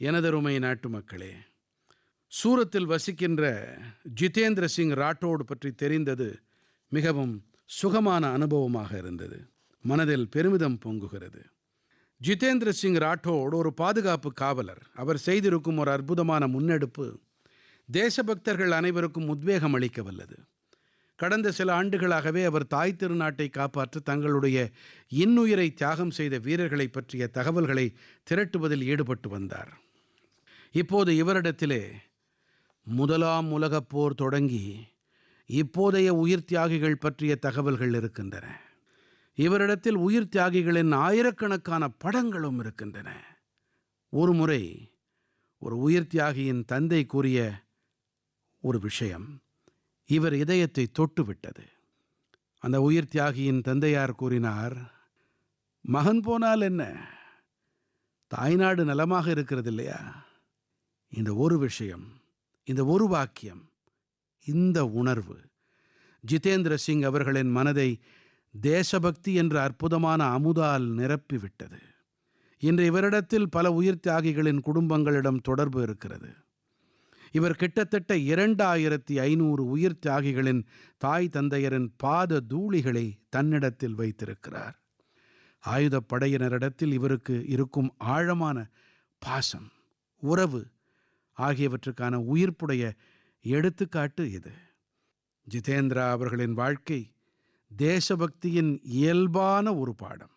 எனதருமை நாட்டு மக்களே சூரத்தில் வசிக்கின்ற ஜிதேந்திர சிங் ராட்டோடு பற்றி தெரிந்தது மிகவும் சுகமான அனுபவமாக இருந்தது. மனதில் பெருமிதம் பொங்குகிறது. ஜிதேந்திர சிங் ராட்டோடு ஒரு பாதுகாப்பு காவலர். அவர் செய்திருக்கும் ஒரு அற்புதமான முன்னெடுப்பு தேசபக்தர்கள் அனைவருக்கும் உத்வேகம் அளிக்க வல்லது கடந்த சில ஆண்டுகளாகவே அவர் தாய் திருநாட்டை காப்பாற்ற தங்களுடைய இன்னுயிரை தியாகம் செய்த வீரர்களை பற்றிய தகவல்களை திரட்டுவதில் ஈடுபட்டு வந்தார். இப்போது இவரிடத்திலே முதலாம் உலகப் போர் தொடங்கி இப்போதைய உயிர் தியாகிகள் பற்றிய தகவல்கள் இருக்கின்றன. இவரிடத்தில் உயிர் தியாகிகளின் ஆயிரக்கணக்கான படங்களும் இருக்கின்றன. ஒரு முறை ஒரு உயிர் தியாகியின் தந்தை கூறிய ஒரு விஷயம். இவர் இதயத்தை தொட்டுவிட்டது. அந்த உயிர் தியாகியின் தந்தையார் கூறினார் மகன் போனால் என்ன? தாய்நாடு நலமாக இருக்கிறது இல்லையா? இந்த ஒரு விஷயம் இந்த ஒரு வாக்கியம் இந்த உணர்வு. ஜிதேந்திர சிங் அவர்களின் மனதை தேசபக்தி என்ற அற்புதமான அமுதால் நிரப்பிவிட்டது. இன்று இவரிடத்தில் பல உயிர் தியாகிகளின் குடும்பங்களிடம் தொடர்பு இருக்கிறது. இவர் கிட்டத்தட்ட இரண்டாயிரத்தி ஐநூறு உயிர் தியாகிகளின் தாய் தந்தையரின் பாத தூளிகளை தன்னிடத்தில் வைத்திருக்கிறார். ஆயுதப் படையினரிடத்தில் இவருக்கு இருக்கும் ஆழமான பாசம் உறவு ஆகியவற்றுக்கான உயிர்ப்புடைய எடுத்துக்காட்டு இது. ஜிதேந்திரா அவர்களின் வாழ்க்கை தேசபக்தியின் இயல்பான ஒரு பாடம்.